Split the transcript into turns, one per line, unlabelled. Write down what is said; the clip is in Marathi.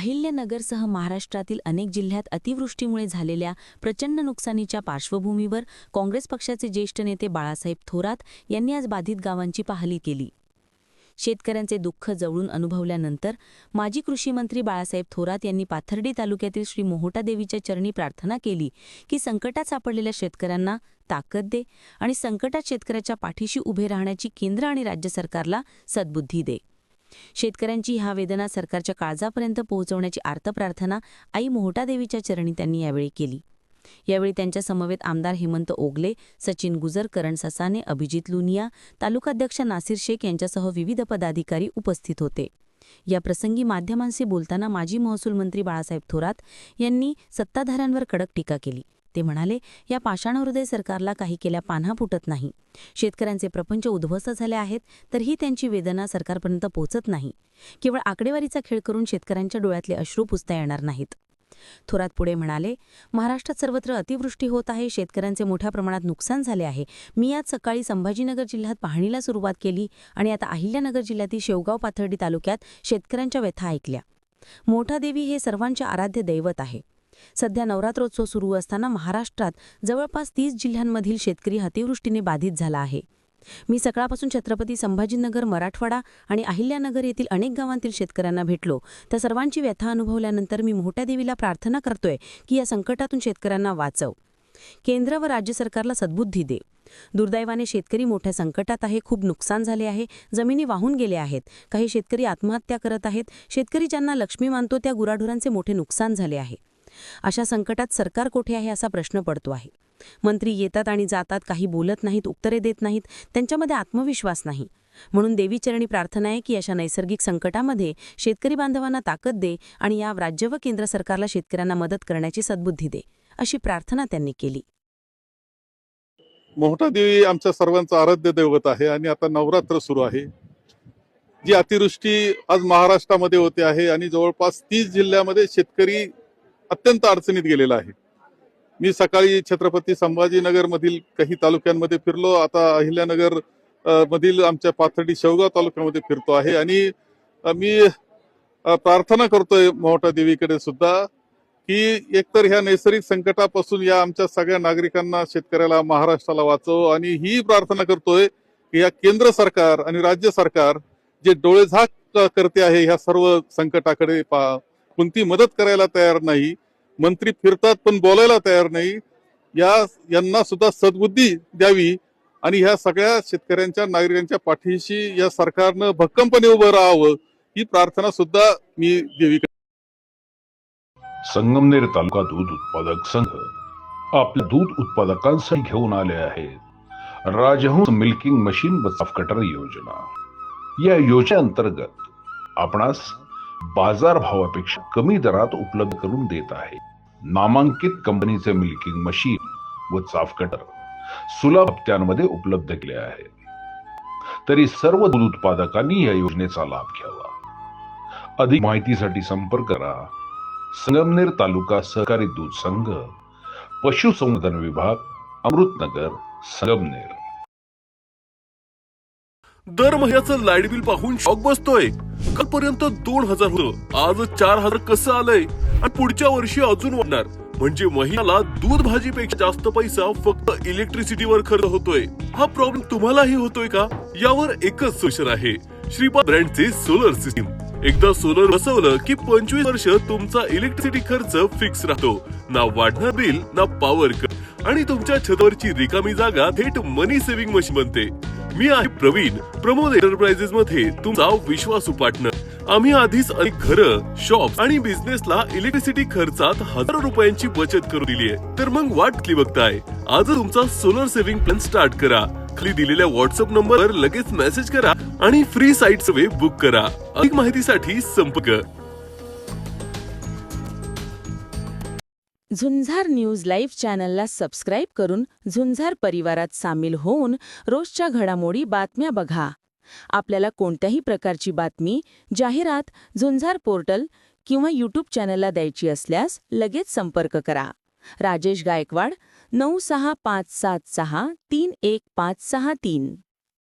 अहिल्यानगरसह महाराष्ट्रातील अनेक जिल्ह्यात अतिवृष्टीमुळे झालेल्या प्रचंड नुकसानीच्या पार्श्वभूमीवर काँग्रेस पक्षाचे ज्येष्ठ नेते बाळासाहेब थोरात यांनी आज बाधित गावांची पाहणी केली. शेतकऱ्यांचे दुःख जवळून अनुभवल्यानंतर माजी कृषीमंत्री बाळासाहेब थोरात यांनी पाथर्डी तालुक्यातील श्री मोहोटा देवीच्या चरणी प्रार्थना केली की संकटात सापडलेल्या शेतकऱ्यांना ताकद दे आणि संकटात शेतकऱ्याच्या पाठीशी उभे राहण्याची केंद्र आणि राज्य सरकारला सद्बुद्धी दे. शेतकऱ्यांची ह्या वेदना सरकारच्या काळजापर्यंत पोहोचवण्याची आर्तप्रार्थना आई मोहटादेवीच्या चरणी त्यांनी यावेळी केली. यावेळी त्यांच्या समवेत आमदार हेमंत ओगले सचिन गुजर करण ससाने अभिजित लुनिया तालुकाध्यक्ष नासिर शेख यांच्यासह विविध पदाधिकारी उपस्थित होते. या प्रसंगी माध्यमांशी बोलताना माजी महसूल मंत्री बाळासाहेब थोरात यांनी सत्ताधाऱ्यांवर कडक टीका केली. ते म्हणाले या पाषाणहृदय सरकारला काही केल्या पान्हा फुटत नाही. शेतकऱ्यांचे प्रपंच उद्ध्वस्त झाले आहेत तरीही त्यांची वेदना सरकारपर्यंत पोचत नाही. केवळ आकडेवारीचा खेळ करून शेतकऱ्यांच्या डोळ्यातले अश्रू पुसता येणार नाहीत. थोरात पुढे म्हणाले महाराष्ट्रात सर्वत्र अतिवृष्टी होत आहे शेतकऱ्यांचे मोठ्या प्रमाणात नुकसान झाले आहे. मी आज सकाळी संभाजीनगर जिल्ह्यात पाहणीला सुरुवात केली आणि आता अहिल्यानगर जिल्ह्यातील शेवगाव पाथर्डी तालुक्यात शेतकऱ्यांच्या व्यथा ऐकल्या. मोठा देवी हे सर्वांचे आराध्य दैवत आहे. सध्या नवरात्रोत्सव सुरू असताना महाराष्ट्रात जवळपास तीस जिल्ह्यांमधील शेतकरी अतिवृष्टीने बाधित झाला आहे. मी सकाळपासून छत्रपती संभाजीनगर मराठवाडा आणि अहिल्यानगर येथील अनेक गावांतील शेतकऱ्यांना भेटलो. त्या सर्वांची व्यथा अनुभवल्यानंतर मी मोठ्या देवीला प्रार्थना करतोय की या संकटातून शेतकऱ्यांना वाचव. केंद्र व राज्य सरकारला सद्बुद्धी दे. दुर्दैवाने शेतकरी मोठ्या संकटात आहे खूप नुकसान झाले आहे जमिनी वाहून गेले आहेत काही शेतकरी आत्महत्या करत आहेत शेतकरी ज्यांना लक्ष्मी मानतो त्या गुराढोरांचे मोठे नुकसान झाले आहे. अशा संकटात सरकार कोठे आहे असा प्रश्न पडतो आहे. मंत्री येतात आणि जातात काही बोलत नाहीत उत्तरे देत नाहीत त्यांच्यामध्ये आत्मविश्वास नाही. म्हणून देवीचरणी प्रार्थना आहे की अशा नैसर्गिक संकटामध्ये शेतकरी बांधवांना ताकद दे आणि या राज्य व केंद्र सरकारला शेतकऱ्यांना मदत करण्याची सद्बुद्धी दे अशी प्रार्थना त्यांनी केली.
मोहटा देवी आमच्या सर्वांचं आराध्य दैवत आहे आणि आता नवरात्र सुरू आहे. जी अतिवृष्टी आज महाराष्ट्रामध्ये होते आहे आणि जवळपास तीस जिल्ह्यामध्ये शेतकरी अत्यंत अडचणीत गेलेला आहे. मी सकाळी छत्रपती संभाजीनगर मधील काही तालुक्यांमध्ये फिरलो. आता अहिल्यानगर मधील आमच्या पाथर्डी शेवगाव तालुक्यामध्ये फिरतो आहे आणि मी प्रार्थना करतोय मोहटा देवीकडे सुद्धा की एकतर ह्या नैसर्गिक संकटापासून या आमच्या सगळ्या नागरिकांना शेतकऱ्याला महाराष्ट्राला वाचव आणि ही प्रार्थना करतोय की या केंद्र सरकार आणि राज्य सरकार जे डोळेझाक करते आहे ह्या सर्व संकटाकडे पा कोणती मदत करायला तयार नाही. मंत्री फिरतात पण बोलायला तयार नाही. या यांना सुद्धा सद्बुद्धी द्यावी आणि ह्या सगळ्या शेतकऱ्यांच्या नागरिकांच्या पाठीशी या सरकारनं भक्कमपणे उभं राहावं ही प्रार्थना सुद्धा मी देवी
संगमनेर तालुका दूध उत्पादक संघ आपल्या दूध उत्पादकांसाठी घेऊन आले आहेत राजहंस मिल्किंग मशीन व कटर योजना. या योजनेअंतर्गत आपणास बाजार भावापेक्षा कमी दरात उपलब्ध करून देत आहे. नामांकित कंपनीचे मिल्किंग मशीन व चाफ कटर सुलभ हप्त्यांमध्ये उपलब्ध केले आहे. तरी सर्व दूध उत्पादकांनी या योजनेचा लाभ घ्यावा. अधिक माहितीसाठी संपर्क करा. संगमनेर तालुका सहकारी दूध संघ पशुसंवर्धन विभाग अमृतनगर संगमनेर.
दर महिन्याचं लाइट बिल पाहून शॉक बसतोय. कालपर्यंत दोन हजार होत. आज चार हजार कसं आलंय? आणि पुढच्या वर्षी अजून वाढणार. म्हणजे महिन्याला दूध भाजीपेक्षा जास्त पैसा फक्त इलेक्ट्रिसिटीवर खर्च होतोय. हा प्रॉब्लेम तुम्हालाही होतोय का? यावर एकच सोशन आहे. श्रीपाद ब्रँडचे सोलर सिस्टीम एकदा सोलर बसवलं की पंचवीस वर्ष तुमचा इलेक्ट्रिसिटी खर्च फिक्स राहतो. ना वाढणार बिल ना पॉवर कट आणि तुमच्या छतावरची रिकामी जागा थेट मनी सेव्हिंग मशीन बनते. मी आहे प्रवीण प्रमोद एंटरप्राइजेस मध्ये तुमचा विश्वासू पार्टनर आम्ही आधीच अनेक घरं शॉप आणि बिझनेसला इलेक्ट्रिसिटी खर्चात हजारो रुपयांची बचत करू दिली आहे. तर मग वाट कुठली बघताय? आज तुमचा सोलर सेव्हिंग प्लॅन स्टार्ट करा. खाली दिलेल्या व्हॉट्सअप नंबरवर लगेच मेसेज करा आणि फ्री साईटचं वे बुक करा. अधिक माहितीसाठी संपर्क
झुंझार न्यूज लाईव्ह चॅनलला सबस्क्राईब करून झुंझार परिवारात सामील होऊन रोजच्या घडामोडी बातम्या बघा. आपल्याला कोणत्याही प्रकारची बातमी जाहिरात झुंझार पोर्टल किंवा यूट्यूब चॅनलला द्यायची असल्यास लगेच संपर्क करा. राजेश गायकवाड नऊ सहा पाच सात सहा तीन एक पाच सहा तीन.